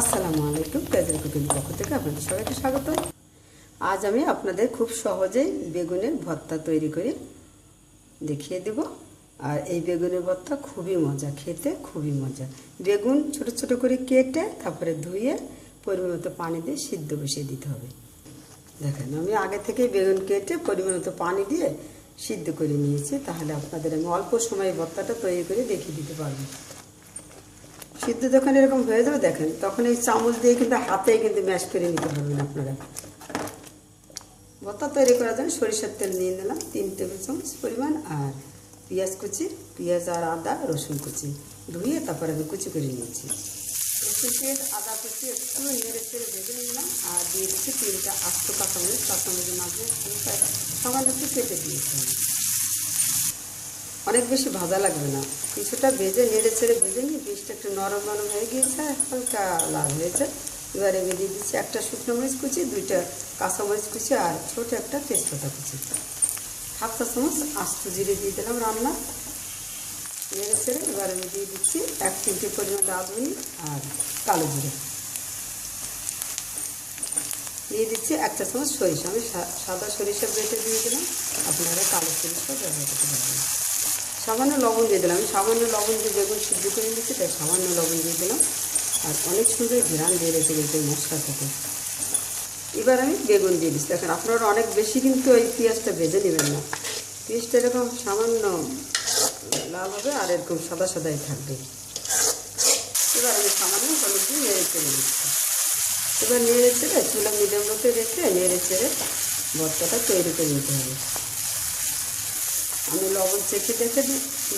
আসসালামু আলাইকুম পেজের কুকিং পক্ষ থেকে আপনাদের সবাইকে স্বাগত। আজ আমি আপনাদের খুব সহজেই বেগুনের ভর্তা তৈরি করে দেখিয়ে দেব। আর এই বেগুনের ভর্তা খুবই মজা, খেতে খুবই মজা। বেগুন ছোট ছোট করে কেটে তারপরে ধুয়ে পরিমাণ মতো পানি দিয়ে সিদ্ধ বসিয়ে দিতে হবে। দেখেন, আমি আগে থেকে বেগুন কেটে পরিমাণ মতো পানি দিয়ে সিদ্ধ করে নিয়েছি। তাহলে আপনাদের আমি অল্প সময়ে ভর্তাটা তৈরি করে দেখিয়ে দিতে পারব। সিদ্ধ যখন এরকম হয়ে যাবে, দেখেন, তখন এই চামচ দিয়ে কিন্তু হাতেই কিন্তু ম্যাশ করে নিতে পারবেন আপনারা ভর্তা তৈরি করার জন্য সরিষার তেল নিয়ে নিলাম, তিন টেবিল চামচ পরিমাণ, আর পেঁয়াজ কুচি, পেঁয়াজ আর আদা, রসুন কুচি ধুয়ে তারপর আমি কুচি করে নিয়েছি রসুন পেঁয়াজ আদা কুচি একটু নেড়ে চেড়ে ভেজে নিলাম, আর দিয়ে দিচ্ছি তিনটা আস্ত কাঁচামরিচ, কাঁচামরিচের মাঝে সামান্য একটু কেটে দিয়েছি আমি। অনেক বেশি ভাজা লাগবে না। কিছুটা ভেজে নেড়ে ছেড়ে ভেজে নিয়ে বীজটা একটু নরম নরম হয়ে গিয়েছে, হালকা লাল হয়েছে। এবারে দিয়ে দিচ্ছি একটা শুকনো মরিচ কুচি, দুইটা কাঁচা মরিচ কুচি আর ছোট একটা তেজপাতা কুচি। হাফ চা চামচ আস্ত জিরে দিয়ে দিলাম রান্না। নেড়ে ছেড়ে এবারে আমি দিয়ে দিচ্ছি এক তিনটে পরিমাণ রাঁধুনি আর কালো জিরে। দিয়ে দিচ্ছি একটা চামচ সরিষা। আমি সাদা সরিষা বেটে দিয়ে দিলাম। আপনারা কালো সরিষা ব্যবহার করতে পারবেন। সামান্য লবণ দিয়ে দিলাম। সামান্য লবণ দিয়ে বেগুন সিদ্ধ করে নিচ্ছি তাই সামান্য লবণ দিয়ে দিলাম। আর অনেক সুন্দর ঘ্রাণ দিয়ে রেখে এই মশলা থেকে। এবার আমি বেগুন দিয়ে দিচ্ছি। দেখেন, আপনারা অনেক বেশি কিন্তু ওই পেঁয়াজটা ভেজে নেবেন না। পেঁয়াজটা এরকম সামান্য লাল হবে আর এরকম সাদা সাদাই থাকবে। এবার আমি সামান্য হলুদ দিয়ে নেড়ে চেড়ে দিচ্ছি এবার নেড়ে চেড়ে চুলা মিডিয়াম মতো রেখে নেড়ে চেড়ে ভর্তাটা তৈরি করে নিতে হবে। আমি লবণ চেখে দেখে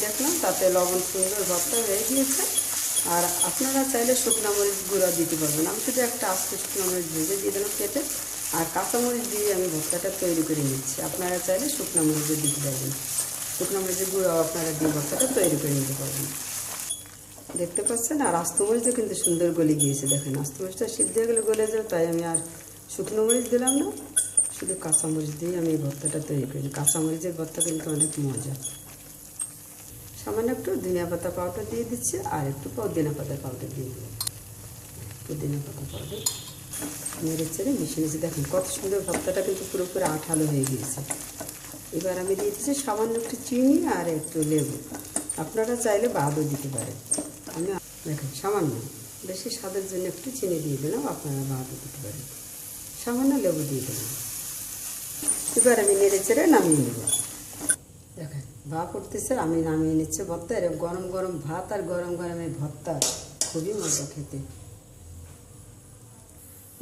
দেখলাম, তাতে লবণ সুন্দর ভর্তা হয়ে গিয়েছে। আর আপনারা চাইলে শুকনো মরিচ গুঁড়া দিতে পারবেন। আমি শুধু একটা আস্তে শুকনো মরিচ ভেজে দিয়ে দিলাম কেটে আর কাঁচামরিচ দিয়ে আমি ভর্তাটা তৈরি করে নিচ্ছি। আপনারা চাইলে শুকনো মরিচও দিতে পারবেন। শুকনো মরিচের গুঁড়াও আপনারা দিয়ে ভর্তাটা তৈরি করে নিতে পারবেন। দেখতে পাচ্ছেন? আর আস্ত মরিচও কিন্তু সুন্দর গলে গিয়েছে। দেখেন, আস্ত মরিচটা সিদ্ধ গেলে গলে যাবে, তাই আমি আর শুকনো মরিচ দিলাম না। শুধু কাঁচামরিচ দিয়ে আমি এই ভর্তাটা তৈরি করি কাঁচামরিচের ভর্তা কিন্তু অনেক মজা। সামান্য একটু ধনিয়া পাতা পাউডার দিয়ে দিচ্ছি আর একটু পুদিনা পাতা পাউডার দিয়ে দিলাম। পুদিনা পাতা পাউডার নেড়ে চেড়ে মিশিয়ে নিয়েছি দেখুন, কত সুন্দর ভর্তাটা কিন্তু পুরোপুরি আঠালো হয়ে গিয়েছে। এবার আমি দিয়ে দিচ্ছি সামান্য একটু চিনি আর একটু লেবু। আপনারা চাইলে বাদও দিতে পারেন। আমি দেখেন, সামান্য, বেশি স্বাদের জন্য একটু চিনি দিয়ে দিলাম, আপনারা বাদও দিতে পারেন। সামান্য লেবু দিয়ে দিলাম। এবার আমি নেড়ে চেড়ে নামিয়ে নেব। দেখেন ভাত উঠতেছে আমি নামিয়ে নিচ্ছে ভর্তা। এরকম গরম গরম ভাত আর গরম গরম ভর্তা, খুবই মজা খেতে।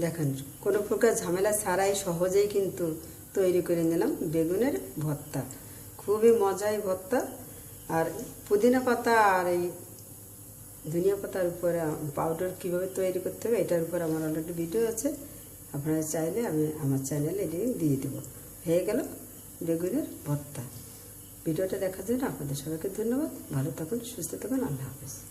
দেখেন, কোনো প্রকার ঝামেলা ছাড়াই সহজেই কিন্তু তৈরি করে নিলাম বেগুনের ভর্তা। খুবই মজাই ভর্তা। আর পুদিনা পাতা আর এই ধনিয়া পাতার উপরে পাউডার কীভাবে তৈরি করতে হবে, এটার উপর আমার অলরেডি ভিডিও আছে। আপনারা চাইলে আমি, আমার চ্যানেলে এটি দিয়ে দেবো। হয়ে গেল বেগুনের ভর্তা। ভিডিওটা দেখার জন্য আপনাদের সবাইকে ধন্যবাদ। ভালো থাকুন, সুস্থ থাকুন, আল্লাহ হাফেজ।